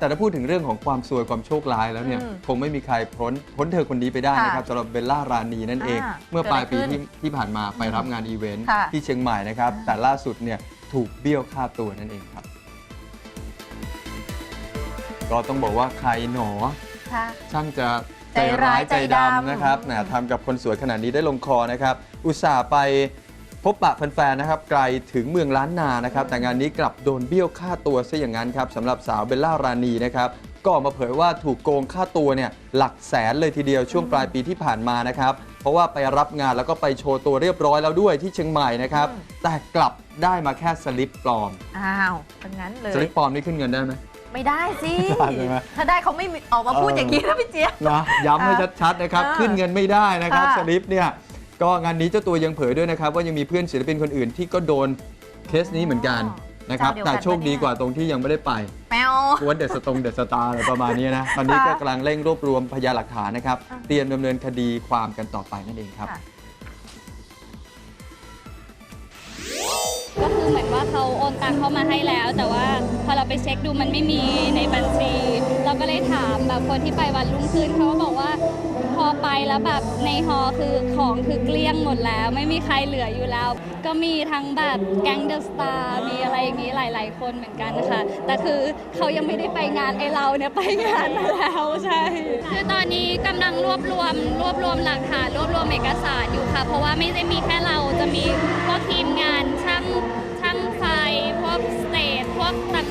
แต่ถ้าพูดถึงเรื่องของความซวยความโชคร้ายแล้วเนี่ย อืมคงไม่มีใครพ้นพ้นเธอคนนี้ไปได้นะครับค่ะสำหรับเบลล่ารานีนั่นเอง อ่าเมื่อปลายปีเกิดอะไรขึ้ที่นที่ผ่านมาไปรับงานอีเวนต์ค่ะ ที่เชียงใหม่นะครับ แต่ล่าสุดเนี่ยถูกเบี้ยวค่าตัวนั่นเองครับ ก็ต้องบอกว่าใครหนอ ค่ะ ช่างจะใจร้ายใจดำนะครับแหมทำกับคนสวยขนาดนี้ได้ลงคอนะครับ อุตส่าห์ไป พบปะแฟนๆนะครับไกลถึงเมืองล้านนานะครับ แต่งานนี้กลับโดนเบี้ยวค่าตัวซะอย่างนั้นครับสำหรับสาวเบลล่ารานีนะครับก็ออกมาเผยว่าถูกโกงค่าตัวเนี่ยหลักแสนเลยทีเดียวช่วงปลายปีที่ผ่านมานะครับ เพราะว่าไปรับงานแล้วก็ไปโชว์ตัวเรียบร้อยแล้วด้วยที่เชียงใหม่นะครับอืมแต่กลับได้มาแค่สลิปปลอมอ้าวเป็นงั้นเลยสลิปปลอมนี่ขึ้นเงินได้ไหมไม่ได้สิไม่ได้ใช่ไหมถ้าได้เขาไม่มีออกมาพูดเออออย่างนี้นะพี่เจี๊ยบนะย้ำให้ชัดๆนะครับอ่าขึ้นเงินไม่ได้นะครับค่ะสลิปเนี่ย ก็งานนี้เจ้าตัวยังเผยด้วยนะครับ ว่ายังมีเพื่อนศิลปินคนอื่นที่ก็โดนเคสนี้เหมือนกันนะครับเจ้าเดียวกันแต่โชคดีกว่าตรงที่ยังไม่ได้ไปแมวกวนเดอะสตงเดอะสตาร์อะไรประมาณนี้นะ ตอนนี้ก็ค่ะกำลังเร่งรวบรวมพยานหลักฐานนะครับอ่าเตรียมดำเนินคดีความกันต่อไปนั่นเองครับค่ะก็คือเหมือนว่าเขาโอนตังเข้ามาให้แล้ว แต่ว่าพอเราไปเช็คดูมันไม่มีในบัญชี เราก็เลยถามแบบคนที่ไปวันรุ่งขึ้นเขาก็บอกว่าพอไป ไปแล้วแบบในฮอคือของคือเกลี้ยงหมดแล้ว ไม่มีใครเหลืออยู่แล้ว ก็มีทั้งแบบแก๊งเดอะสตาร์มีอะไรอย่างนี้หลาย ๆ คนเหมือนกันค่ะ แต่คือเขายังไม่ได้ไปงานไอเราเนี่ยไปงานมาแล้วใช่คือตอนนี้กำลังรวบรวมรวบรวมหลักฐานรวบรวมเอกสารอยู่ค่ะ เพราะว่าไม่ได้มีแค่เราจะมีพวกทีมงานช่างช่างไฟพวกสเตจพวกต่าง